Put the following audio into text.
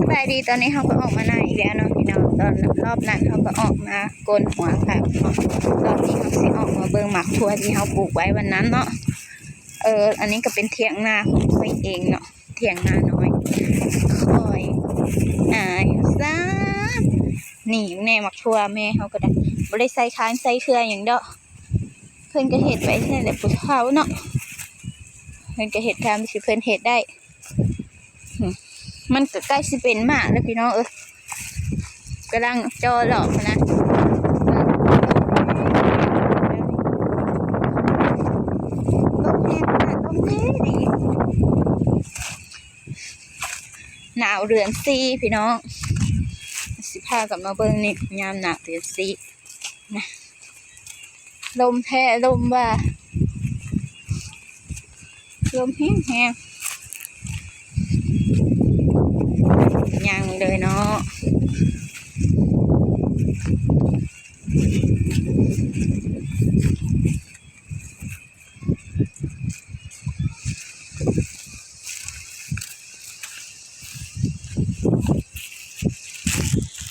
สบายดีตอนนี้เขาก็ออกมาหน้าอีกแล้วเนาะพี่น้องตอนรอบนั้นเขาก็ออกมาโกนหัวค่ะรอบนี้เขาสิออกมาเบิ่งหมักทั่วที่เขาปลูกไว้วันนั้นเนาะเออ อันนี้ก็เป็นเถียงนาของค่อยเองเนาะเถียงนาน้อยคอยอายซานี่แม่หมักทั่วแม่เขาก็ได้บ่ได้ใส่ค้านใส่เครืออย่างเด้อเพิ่นก็เฮ็ดไว้แค่นั้นแหละผู้เฒ่าเนาะ พิ่นก็เฮ็ดตามที่เพิ่นเฮ็ดได้ มันก็ใกล้สิเป็นมากแล้วพี่น้องเออกำลังจอหลอกนะต้มแห้งต้มดีดีหนาวเรือนซีพี่น้อง สิพากับมาเบิ้งนี่ยามหนาวเรือนซีนะลมแท้ลมว่า cơm hén ha. Nhằn đời nó